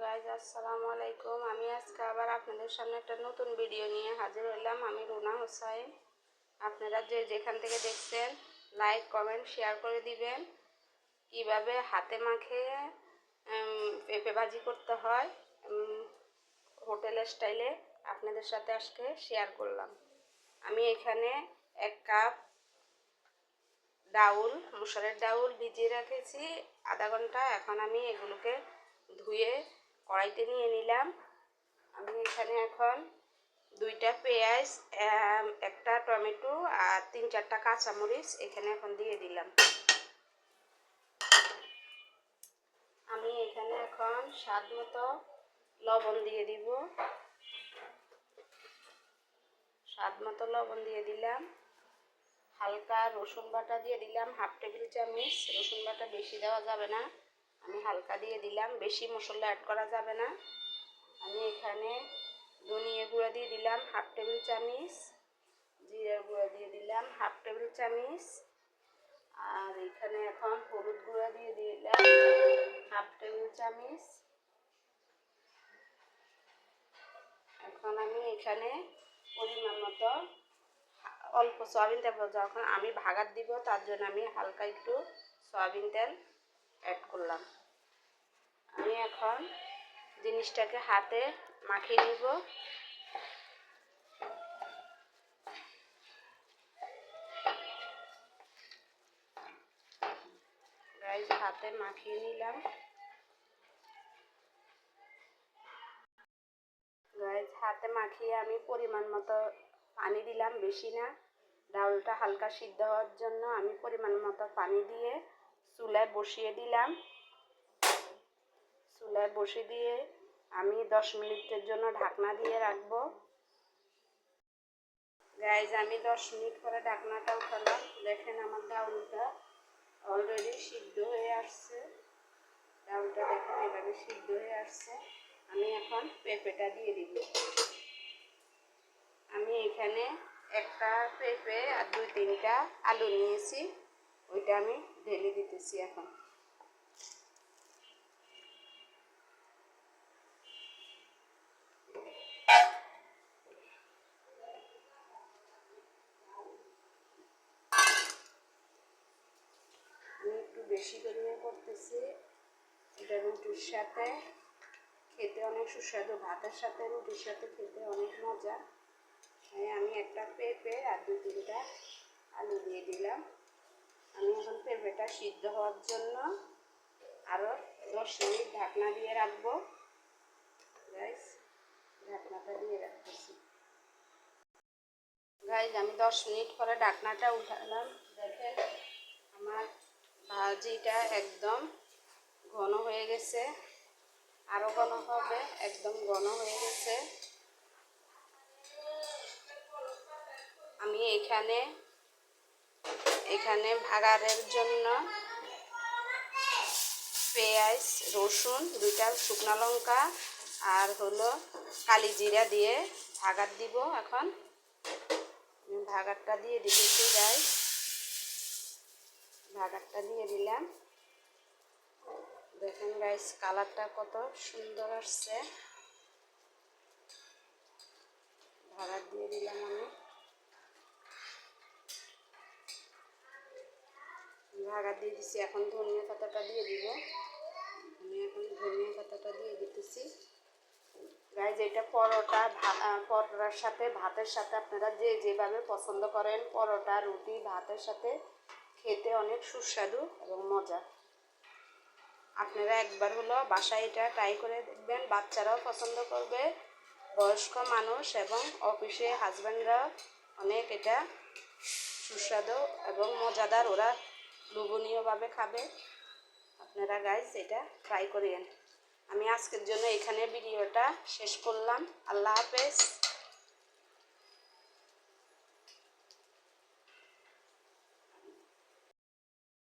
Guys আসসালামু আলাইকুম। আমি আজকে আবার আপনাদের সামনে একটা নতুন ভিডিও নিয়ে হাজির হলাম আমি রুনা হোসাইন। আপনারা যে যেখান থেকে দেখছেন লাইক কমেন্ট শেয়ার করে দিবেন। কীভাবে হাতে মাখে পেঁপে ভাজি করতে হয় উম, হোটেলের স্টাইলে আপনাদের সাথে আজকে শেয়ার করলাম। আমি এখানে এক কাপ ডাউল মুসুরের ডাউল ভিজিয়ে রেখেছি। আধা ঘণ্টা এখন আমি এগুলোকে ধুয়ে কড়াইতে নিয়ে নিলাম। আমি এখানে এখন দুইটা পেঁয়াজ একটা টমেটো আর তিন চারটা কাঁচামরিচ এখানে এখন দিয়ে দিলাম। আমি এখানে এখন স্বাদ মতো লবণ দিয়ে দিব। স্বাদ মতো লবণ দিয়ে দিলাম। হালকা রসুন বাটা দিয়ে দিলাম, হাফ টেবিল চামচ। রসুন বাটা বেশি দেওয়া যাবে না। আমি হালকা দিয়ে দিলাম, বেশি মশলা অ্যাড করা যাবে না। আমি এখানে ধনিয়া গুঁড়া দিয়ে দিলাম, হাফ টেবিল চামচ জিরার গুঁড়া দিয়ে দিলাম, হাফ টেবিল চামচ। আর এখানে এখন হলুদ গুঁড়া দিয়ে দিলাম, হাফ টেবিল চামচ। এখন আমি এখানে পরিমাণ মতো অল্প সয়াবিন তেল যখন আমি ভাগাত দিব, তার জন্য আমি হালকা একটু সয়াবিন তেল অ্যাড করলাম। আমি এখন জিনিসটাকে হাতে মাখিয়ে নিব। হাতে মাখিয়ে নিলাম। হাতে মাখিয়ে আমি পরিমাণ মতো পানি দিলাম, বেশি না। ডাউলটা হালকা সিদ্ধ হওয়ার জন্য আমি পরিমাণ মতো পানি দিয়ে চুলায় বসিয়ে দিলাম। চুলায় বসিয়ে দিয়ে আমি দশ মিনিটের জন্য ঢাকনা দিয়ে রাখব। গাইজ আমি দশ মিনিট পরে ঢাকনাটা উঠালাম। দেখেন আমার ডাউলটা অলরেডি সিদ্ধ হয়ে আসছে। ডাউলটা দেখেন, এভাবে সিদ্ধ হয়ে আসছে। আমি এখন পেঁপেটা দিয়ে দিব। আমি এখানে একটা পেঁপে আর দুই তিনটা আলু নিয়েছি। ওইটা আমি ঢেলে দিতেছি এখন আমি একটু বেশি করে করতেছি এটা রুটির সাথে খেতে অনেক সুস্বাদু। ভাতের সাথে রুটির সাথে খেতে অনেক মজা। আমি একটা পেঁপে আর দু তিনটা আলু দিয়ে দিলাম। আমি এখন পেঁপেটা সিদ্ধ হওয়ার জন্য আরও দশ মিনিট ঢাকনা দিয়ে রাখব। গাইস ঢাকনাটা দিয়ে রাখতেছি। গাইজ আমি দশ মিনিট পরে ঢাকনাটা উঠালাম। দেখেন, আমার ভাজিটা একদম গেছে। আরও ঘন হবে, একদম ঘন হয়ে গেছে। আমি এখানে এখানে ভাগারের জন্য পেঁয়াজ, রসুন, দুইটা শুকনো লঙ্কা আর হলো কালি জিরা দিয়ে ভাগার দিব এখন। ভাগারটা দিয়ে দিতেছি যাই ভাগারটা দিয়ে দিলাম। দেখেন গাইস কালারটা কত সুন্দর আসছে। ভাগার দিয়ে দিলাম আমি। ভাগা দিয়ে দিছি, এখন ধনিয়া পাতাটা দিয়ে দিব। আমি এখন ধনিয়া পাতাটা দিয়ে দিতেছি। গাইজ এটা পরোটা পরোটার সাথে, ভাতের সাথে আপনারা যে যেভাবে পছন্দ করেন, পরোটা, রুটি, ভাতের সাথে খেতে অনেক সুস্বাদু এবং মজা আপনারা একবার হলো বাসায় এটা ট্রাই করে দেখবেন। বাচ্চারাও পছন্দ করবে। বয়স্ক মানুষ এবং অফিসে হাজব্যান্ডরা অনেক এটা সুস্বাদু এবং মজাদার। ওরা লোভনীয়ভাবে খাবে। আপনারা গাইজ এটা ট্রাই করিয়েন আমি আজকের জন্য এখানে ভিডিওটা শেষ করলাম। আল্লাহ হাফেজ।